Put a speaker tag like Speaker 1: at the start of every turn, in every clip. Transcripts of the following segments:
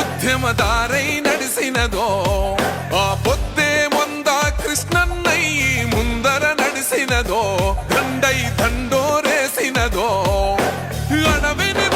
Speaker 1: ఉద్యమదారై నడిసినదో ఆ పొద్దే మొంద కృష్ణన్నయ్యి ముందర నడిసినదో దండై దండోరేసినదో అడవిని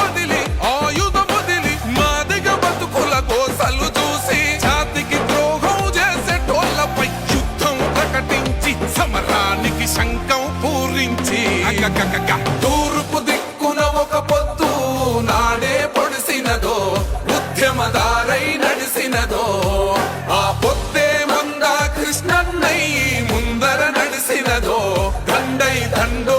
Speaker 1: కృష్ణన్నయ్యి ముందర నడిసినదో దండై దండోరేసినదో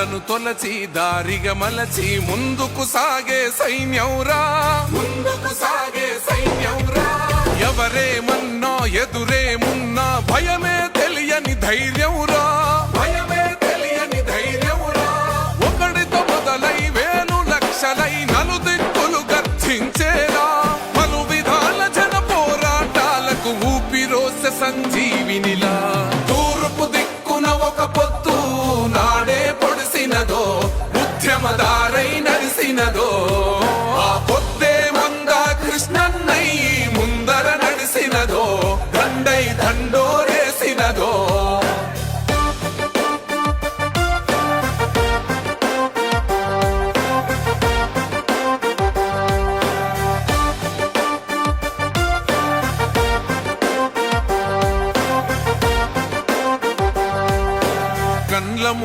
Speaker 1: కుండను తొలచి దారిగా మలచి ముందుకు సాగే సైన్యంరా. ముందుకు సాగే సైన్యంరా. ఎవరేమన్నా ఎదురేమున్నా భయమే తెలియని ధైర్యంరా. భయమే తెలియని ధైర్యంరా. ఒకడితో మొదలై వేలు లక్షలై నలుదిక్కులు గర్జించేరా. పలు విధాల జన పోరాటాలకు ఊపిరోస సంజీవినిలా.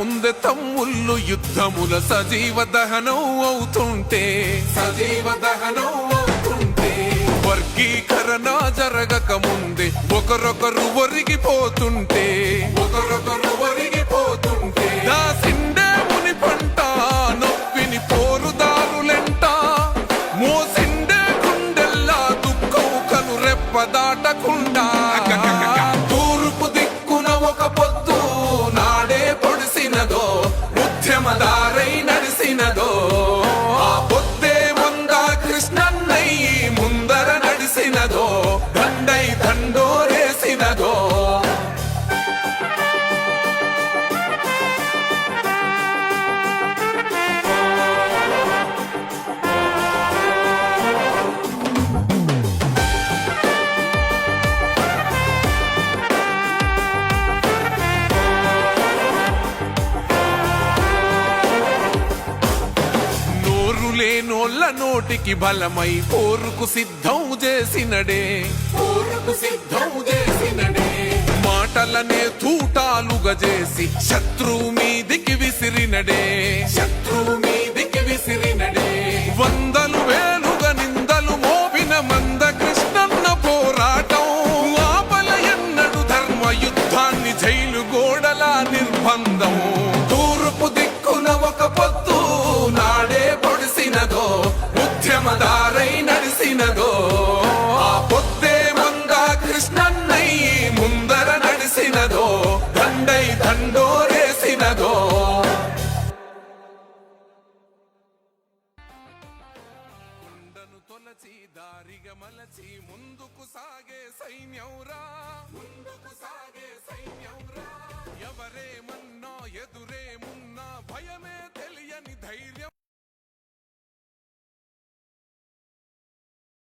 Speaker 1: ముందె తమ్ముళ్ళు యుద్ధముల సజీవ దహనం అవుతుంటే. సజీవ దహనం అవుతుంటే. వర్గీకరణ జరగక ముందే ఒకరొకరు ఒరిగిపోతుంటే. ఒకరొకరు ఒరిగిపోతుంటే. దాసిండే ముని పంట నొప్పిని పోరుదారులెంట. మోసిండే గుండెల్లా దుఃఖం కను రెప్ప లేనోళ్ళ నోటికి బలమై పోరుకు సిద్ధం చేసినడే. పోరుకు సిద్ధం చేసినడే. మాటలనే తూటాలుగా చేసి శత్రువు మీదికి విసిరినడే. శత్రువు మీదికి విసిరినడే. వందలు కృష్ణన్నయ్యి ముందర నడిసినదో దండై దండోరేసినదో. కొండను తొలచి దారిగా మలచి ముందుకు సాగే సైన్యంరా. ముందుకు సాగే సైన్యంరా. ఎవరేమన్నా ఎదురేమున్నా భయమే తెలియని ధైర్యం.